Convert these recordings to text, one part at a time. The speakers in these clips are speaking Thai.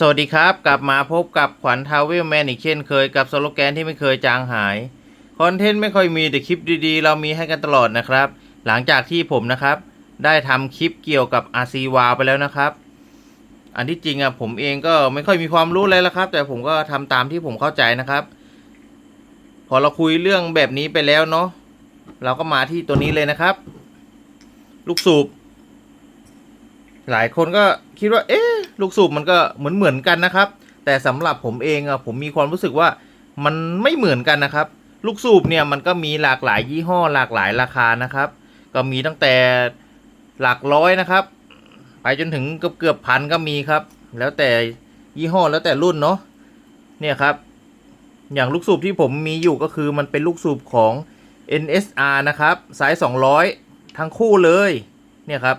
สวัสดีครับ กลับมาพบกับขวัญทาวเวลแมนอีกเช่นเคยกับสโลแกนที่ไม่เคยจางหาย คอนเทนต์ไม่ค่อยมีแต่คลิปดีๆ เรามีให้กันตลอดนะครับ หลังจากที่ผมนะครับ ได้ทำคลิปเกี่ยวกับ RC w a ไปแล้วนะครับ อันที่จริงอะผมเองก็ไม่ค่อยมีความรู้เลยละครับ แต่ผมก็ทำตามที่ผมเข้าใจนะครับ พอเราคุยเรื่องแบบนี้ไปแล้วเนาะเราก็มาที่ตัวนี้เลยนะครับ ลูกสูบ หลายคนก็คิดว่า เอ๊ะ ลูกสูบมันก็เหมือนเหมือนกันนะครับ แต่สำหรับผมเองอะผมมีความรู้สึกว่ามันไม่เหมือนกันนะครับ ลูกสูบเนี่ยมันก็มีหลากหลายยี่ห้อหลากหลายราคานะครับ ก็มีตั้งแต่หลักร้อยนะครับ ไปจนถึงเกือบเกือบพันก็มีครับ แล้วแต่ยี่ห้อแล้วแต่รุ่นเนาะเนี่ยครับ อย่างลูกสูบที่ผมมีอยู่ก็คือมันเป็นลูกสูบของ NSR นะครับไซส์200 ทั้งคู่เลย เนี่ยครับ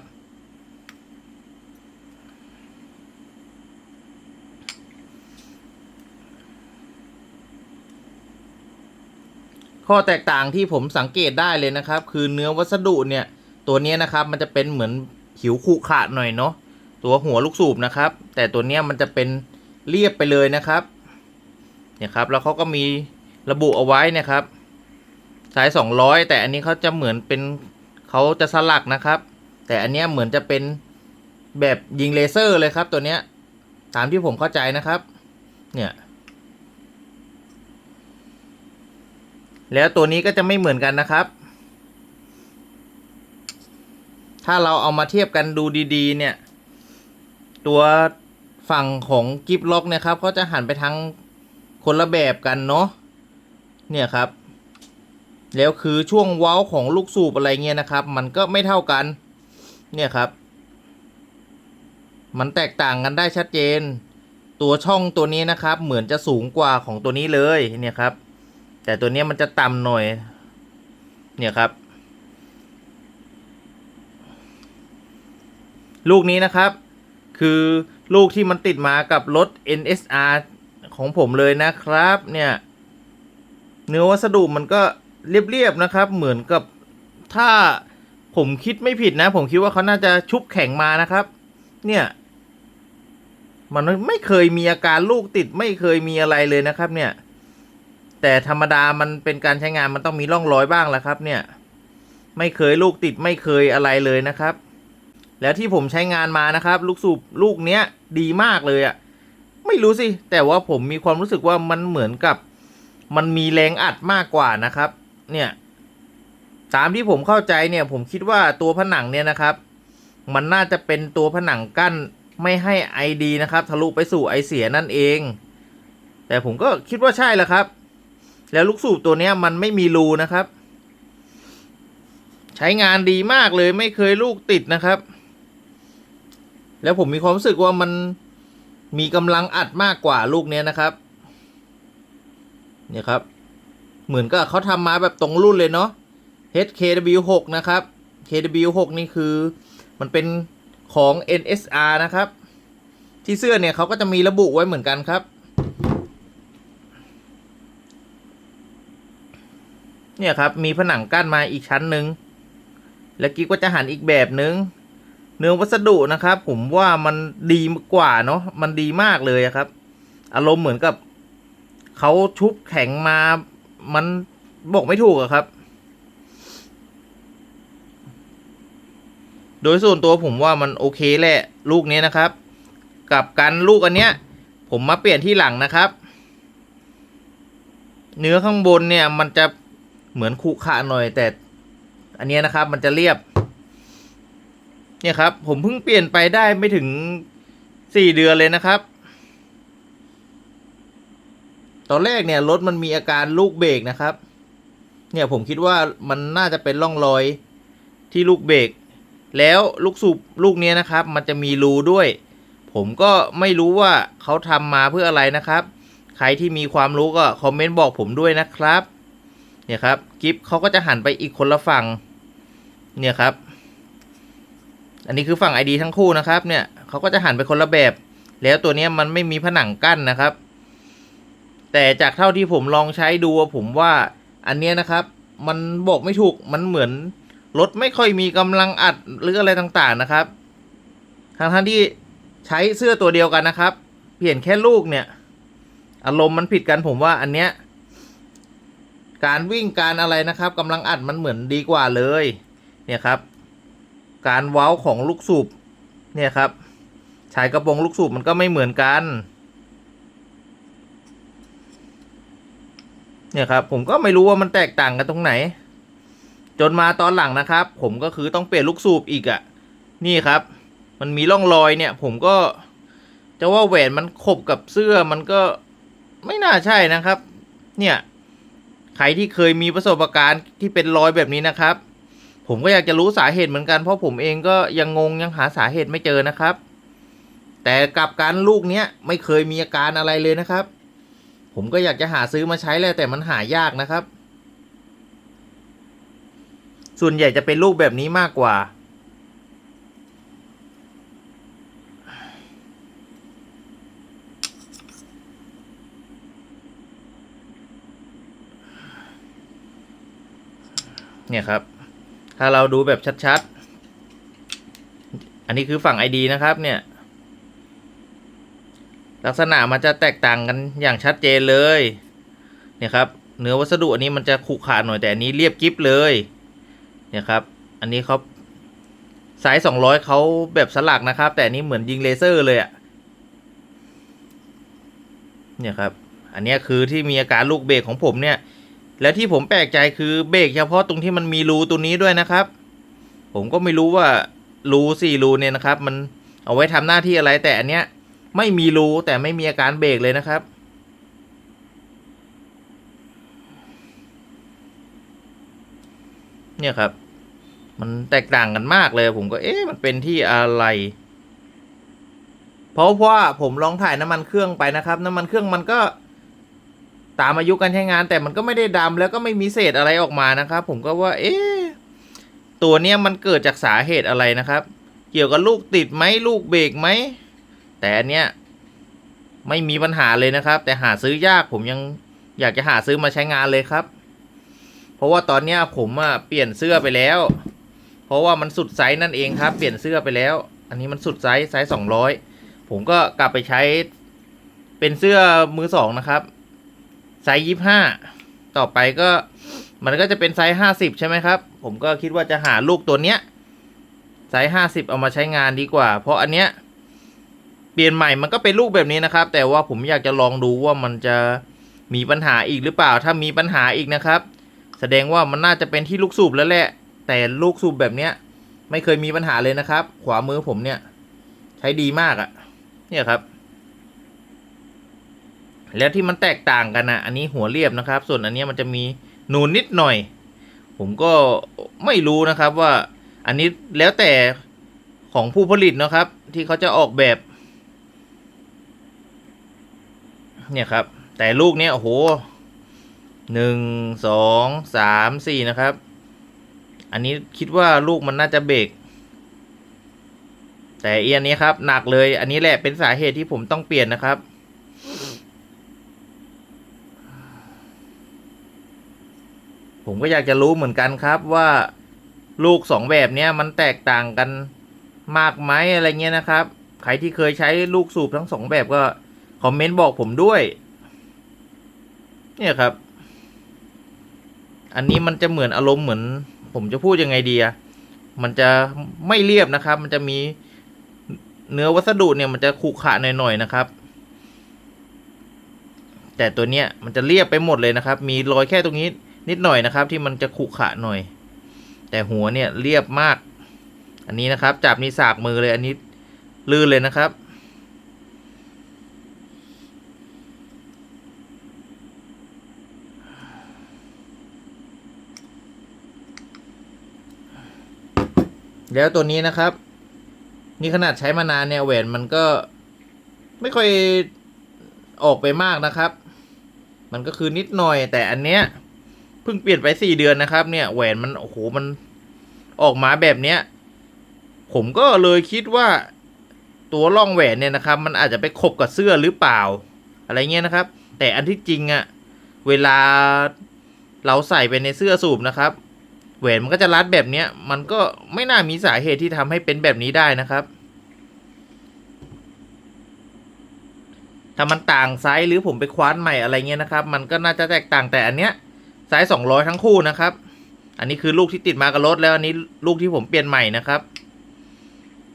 ข้อแตกต่างที่ผมสังเกตได้เลยนะครับ คือเนื้อวัสดุเนี่ย ตัวนี้นะครับมันจะเป็นเหมือนผิวขรุขระหน่อยเนาะตัวหัวลูกสูบนะครับ แต่ตัวนี้มันจะเป็นเรียบไปเลยนะครับเนี่ยครับแล้วเขาก็มีระบุเอาไว้นี่ยครับ สายสองร้อยแต่อันนี้เขาจะเหมือนเป็นเขาจะสลักนะครับ แต่อันนี้เหมือนจะเป็นแบบยิงเลเซอร์เลยครับตัวเนี้ยตามที่ผมเข้าใจนะครับ เนี่ย แล้วตัวนี้ก็จะไม่เหมือนกันนะครับ ถ้าเราเอามาเทียบกันดูดีๆ เนี่ย ตัวฝั่งของกิฟล็อกเนี่ยครับก็จะหันไปทางคนละแบบกันเนาะ เนี่ยครับ แล้วคือช่วงเว้าของลูกสูบอะไรเงี้ยนะครับ มันก็ไม่เท่ากัน เนี่ยครับ มันแตกต่างกันได้ชัดเจน ตัวช่องตัวนี้นะครับ เหมือนจะสูงกว่าของตัวนี้เลย เนี่ยครับ แต่ตัวนี้มันจะต่ำหน่อย เนี่ยครับ ลูกนี้นะครับ คือลูกที่มันติดมากับรถ NSR ของผมเลยนะครับ เนี่ย เนื้อวัสดุมันก็เรียบๆนะครับ เหมือนกับถ้าผมคิดไม่ผิดนะ ผมคิดว่าเขาน่าจะชุบแข็งมานะครับ เนี่ย มันไม่เคยมีอาการลูกติดไม่เคยมีอะไรเลยนะครับ เนี่ย แต่ธรรมดามันเป็นการใช้งานมันต้องมีร่องรอยบ้างแหละครับ เนี่ย ไม่เคยลูกติดไม่เคยอะไรเลยนะครับ แล้วที่ผมใช้งานมานะครับ ลูกสูบลูกเนี้ยดีมากเลยอะ่ะ ไม่รู้สิ แต่ว่าผมมีความรู้สึกว่ามันเหมือนกับ มันมีแรงอัดมากกว่านะครับ เนี่ยตามที่ผมเข้าใจเนี่ย ผมคิดว่าตัวผนังเนี่ยนะครับ มันน่าจะเป็นตัวผนังกั้นไม่ให้ไอดีนะครับ ทะลุไปสู่ไอเสียนั่นเอง แต่ผมก็คิดว่าใช่แหละครับ แล้วลูกสูบตัวเนี้ยมันไม่มีรูนะครับ ใช้งานดีมากเลยไม่เคยลูกติดนะครับ แล้วผมมีความรู้สึกว่ามันมีกำลังอัดมากกว่าลูกเนี้ยนะครับ เนี่ยครับ เหมือนกับเขาทำมาแบบตรงรุ่นเลยเนาะ HKW6 นะครับ KW6 นี่คือมันเป็นของ NSR นะครับ ที่เสื้อเนี่ยเขาก็จะมีระบุไว้เหมือนกันครับ เนี่ยครับ มีผนังกั้นมาอีกชั้นหนึ่งแล้วกิ๊กก็จะหันอีกแบบหนึ่งเนื้อวัสดุนะครับ ผมว่ามันดีกว่าเนาะมันดีมากเลยครับ อารมณ์เหมือนกับเขาชุบแข็งมา มันบอกไม่ถูกอะครับ โดยส่วนตัวผมว่ามันโอเคแหละ ลูกนี้นะครับ กับกันลูกอันเนี้ย ผมมาเปลี่ยนที่หลังนะครับ เนื้อข้างบนเนี่ยมันจะ เหมือนคุขะหน่อยแต่ อันนี้นะครับมันจะเรียบ เนี่ยครับ ผมเพิ่งเปลี่ยนไปได้ไม่ถึงสี่เดือนเลยนะครับ ตอนแรกเนี่ยรถมันมีอาการลูกเบรกนะครับ เนี่ยผมคิดว่ามันน่าจะเป็นร่องรอยที่ลูกเบรกแล้วลูกสูบลูกเนี้ยนะครับ มันจะมีรูด้วย ผมก็ไม่รู้ว่าเขาทำมาเพื่ออะไรนะครับ ใครที่มีความรู้ก็คอมเมนต์บอกผมด้วยนะครับ เนี่ยครับกิฟเขาก็จะหันไปอีกคนละฝั่งเนี่ยครับ อันนี้คือฝั่ง ID ทั้งคู่นะครับเนี่ยเขาก็จะหันไปคนละแบบ แล้วตัวนี้มันไม่มีผนังกั้นนะครับ แต่จากเท่าที่ผมลองใช้ดูผมว่าอันเนี้ยนะครับ มันบอกไม่ถูกมันเหมือนรถไม่ค่อยมีกำลังอัดหรืออะไรต่างๆนะครับทั้งท่านที่ใช้เสื้อตัวเดียวกันนะครับ เปลี่ยนแค่ลูกเนี่ย อารมณ์มันผิดกันผมว่าอันเนี้ย การวิ่งการอะไรนะครับกำลังอัดมันเหมือนดีกว่าเลย เนี่ยครับ การเว้าของลูกสูบเนี่ยครับชายกระโปรงลูกสูบมันก็ไม่เหมือนกัน เนี่ยครับผมก็ไม่รู้ว่ามันแตกต่างกันตรงไหน จนมาตอนหลังนะครับ ผมก็คือต้องเปลี่ยนลูกสูบอีกอะ่ะ นี่ครับ มันมีร่องรอยเนี่ย ผมก็จะว่าแหวนมันขบกับเสื้อมันก็ไม่น่าใช่นะครับ เนี่ย ใครที่เคยมีประสบการณ์ที่เป็นรอยแบบนี้นะครับ ผมก็อยากจะรู้สาเหตุเหมือนกันเพราะผมเองก็ยังงงยังหาสาเหตุไม่เจอนะครับ แต่กับการลูกเนี้ยไม่เคยมีอาการอะไรเลยนะครับ ผมก็อยากจะหาซื้อมาใช้แหละแต่มันหายากนะครับ ส่วนใหญ่จะเป็นลูกแบบนี้มากกว่า เนี่ยครับ ถ้าเราดูแบบชัดๆ อันนี้คือฝั่ง ID นะครับเนี่ย ลักษณะมันจะแตกต่างกันอย่างชัดเจนเลย เนี่ยครับ เนื้อวัสดุอันนี้มันจะขรุขระหน่อยแต่อันนี้เรียบกิ๊บเลย เนี่ยครับ อันนี้เขาสายสองร้อยเขาแบบสลักนะครับ แต่อันนี้เหมือนยิงเลเซอร์เลยอะเนี่ยครับ อันนี้คือที่มีอาการลูกเบรกของผมเนี่ย แล้วที่ผมแปลกใจคือเบรกเฉพาะตรงที่มันมีรูตัวนี้ด้วยนะครับ ผมก็ไม่รู้ว่ารูสี่รูเนี่ยนะครับ มันเอาไว้ทำหน้าที่อะไรแต่อันเนี้ยไม่มีรูแต่ไม่มีอาการเบรกเลยนะครับเนี่ยครับ มันแตกต่างกันมากเลย ผมก็เอ๊ะมันเป็นที่อะไร เพราะว่าผมลองถ่ายน้ำมันเครื่องไปนะครับ น้ำมันเครื่องมันก็ ตามอายุการใช้งาน แต่มันก็ไม่ได้ดำแล้วก็ไม่มีเศษอะไรออกมานะครับ ผมก็ว่า เอ๊ะตัวเนี้ยมันเกิดจากสาเหตุอะไรนะครับ เกี่ยวกับลูกติดไหมลูกเบรกไหมแต่อันเนี้ยไม่มีปัญหาเลยนะครับ แต่หาซื้อยากผมยังอยากจะหาซื้อมาใช้งานเลยครับ เพราะว่าตอนเนี้ยผมอะเปลี่ยนเสื้อไปแล้ว เพราะว่ามันสุดไซส์นั่นเองครับ เปลี่ยนเสื้อไปแล้ว อันนี้มันสุดไซส์ไซส์สองร้อยผมก็กลับไปใช้เป็นเสื้อมือสองนะครับ ไซส์ยี่ห้าต่อไปก็มันก็จะเป็นไซส์ห้าสิบใช่ไหมครับ ผมก็คิดว่าจะหาลูกตัวเนี้ยไซส์ห้าสิบเอามาใช้งานดีกว่า เพราะอันเนี้ยเปลี่ยนใหม่มันก็เป็นลูกแบบนี้นะครับ แต่ว่าผมอยากจะลองดูว่ามันจะมีปัญหาอีกหรือเปล่า ถ้ามีปัญหาอีกนะครับ แสดงว่ามันน่าจะเป็นที่ลูกสูบแล้วแหละ แต่ลูกสูบแบบเนี้ยไม่เคยมีปัญหาเลยนะครับ ขวามือผมเนี่ย ใช้ดีมากอะ่ะ เนี่ยครับ แล้วที่มันแตกต่างกันนะอันนี้หัวเรียบนะครับ ส่วนอันนี้มันจะมีนูนนิดหน่อย ผมก็ไม่รู้นะครับว่าอันนี้แล้วแต่ของผู้ผลิตนะครับ ที่เขาจะออกแบบ เนี่ยครับ แต่ลูกเนี้ยโอ้โหหนึ่งสองสามสี่นะครับ อันนี้คิดว่าลูกมันน่าจะเบรกแต่เอียนนี้ครับหนักเลย อันนี้แหละเป็นสาเหตุที่ผมต้องเปลี่ยนนะครับ ผมก็อยากจะรู้เหมือนกันครับว่าลูกสองแบบเนี้ยมันแตกต่างกันมากไหมอะไรเงี้ยนะครับ ใครที่เคยใช้ลูกสูบทั้งสองแบบก็คอมเมนต์บอกผมด้วย เนี่ยครับ อันนี้มันจะเหมือนอารมณ์เหมือน ผมจะพูดยังไงดีอะมันจะไม่เรียบนะครับ มันจะมีเนื้อวัสดุเนี่ยมันจะขรุขระหน่อยๆนะครับ แต่ตัวเนี้ยมันจะเรียบไปหมดเลยนะครับ มีรอยแค่ตรงนี้ นิดหน่อยนะครับ ที่มันจะขุขะหน่อย แต่หัวเนี่ยเรียบมาก อันนี้นะครับ จับนี่สากมือเลยอันนี้ลื่นเลยนะครับ แล้วตัวนี้นะครับ นี่ขนาดใช้มานานเนี่ยแหวนมันก็ไม่ค่อยออกไปมากนะครับ มันก็คือนิดหน่อยแต่อันเนี้ย เพิ่งเปลี่ยนไปสี่เดือนนะครับ เนี่ยแหวนมันโอ้โหมันออกมาแบบเนี้ย ผมก็เลยคิดว่าตัวร่องแหวนเนี่ยนะครับ มันอาจจะไปขบกับเสื้อหรือเปล่า อะไรเงี้ยนะครับ แต่อันที่จริงอะเวลาเราใส่ไปในเสื้อสูบนะครับแหวนมันก็จะรัดแบบเนี้ย มันก็ไม่น่ามีสาเหตุที่ทำให้เป็นแบบนี้ได้นะครับ ถ้ามันต่างไซส์หรือผมไปคว้านใหม่อะไรเงี้ยนะครับ มันก็น่าจะแตกต่างแต่อันเนี้ย ไซส์สองร้อยทั้งคู่นะครับ อันนี้คือลูกที่ติดมากับรถแล้วอันนี้ลูกที่ผมเปลี่ยนใหม่นะครับ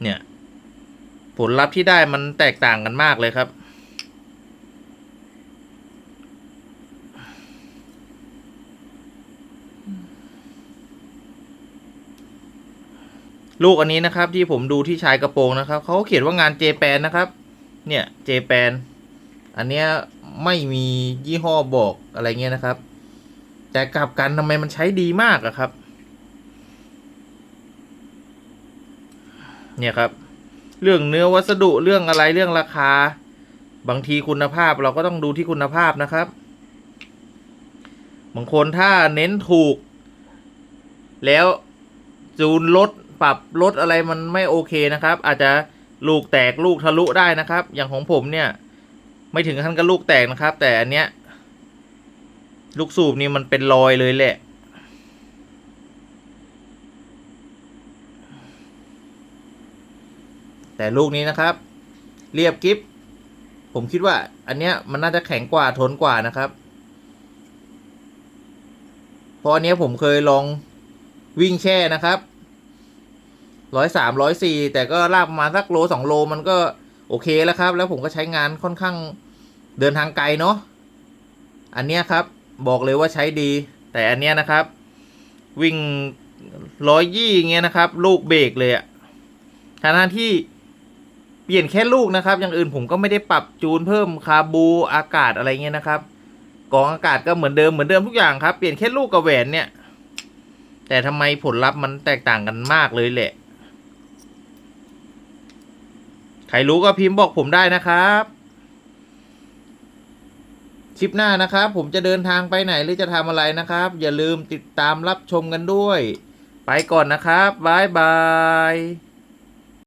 เนี่ย ผลลัพธ์ที่ได้มันแตกต่างกันมากเลยครับ ลูกอันนี้นะครับ ที่ผมดูที่ชายกระโปรงนะครับเขาเขียนว่างานเจแปนนะครับ เนี่ยเจแปนอันเนี้ยไม่มียี่ห้อบอกอะไรเงี้ยนะครับ แต่กลับกันทำไมมันใช้ดีมากอะครับ เนี่ยครับ เรื่องเนื้อวัสดุเรื่องอะไรเรื่องราคา บางทีคุณภาพเราก็ต้องดูที่คุณภาพนะครับ บางคนถ้าเน้นถูก แล้วจูนลดปรับลดอะไรมันไม่โอเคนะครับ อาจจะลูกแตกลูกทะลุได้นะครับ อย่างของผมเนี่ย ไม่ถึงขั้นกับลูกแตกนะครับ แต่อันเนี้ย ลูกสูบนี่มันเป็นรอยเลยแหละ แต่ลูกนี้นะครับ เรียบกิฟผมคิดว่า อันเนี้ยมันน่าจะแข็งกว่าทนกว่านะครับเพราะอันเนี้ยผมเคยลองวิ่งแช่นะครับร้อยสามร้อยสี่แต่ก็ลากประมาณสักโลสองโลมันก็โอเคแล้วครับ แล้วผมก็ใช้งานค่อนข้างเดินทางไกลเนาะอันเนี้ยครับ บอกเลยว่าใช้ดี แต่อันเนี้ยนะครับ วิ่งร้อยยี่เงี้ยนะครับ ลูกเบรกเลยอะทางที่เปลี่ยนแค่ลูกนะครับ อย่างอื่นผมก็ไม่ได้ปรับจูนเพิ่มคาบูอากาศอะไรเงี้ยนะครับกองอากาศก็เหมือนเดิมเหมือนเดิมทุกอย่างครับ เปลี่ยนแค่ลูกกับแหวนเนี่ย แต่ทำไมผลลัพธ์มันแตกต่างกันมากเลยแหละ ใครรู้ก็พิมพ์บอกผมได้นะครับ คลิปหน้านะครับ ผมจะเดินทางไปไหนหรือจะทำอะไรนะครับ อย่าลืมติดตามรับชมกันด้วย ไปก่อนนะครับบ๊ายบาย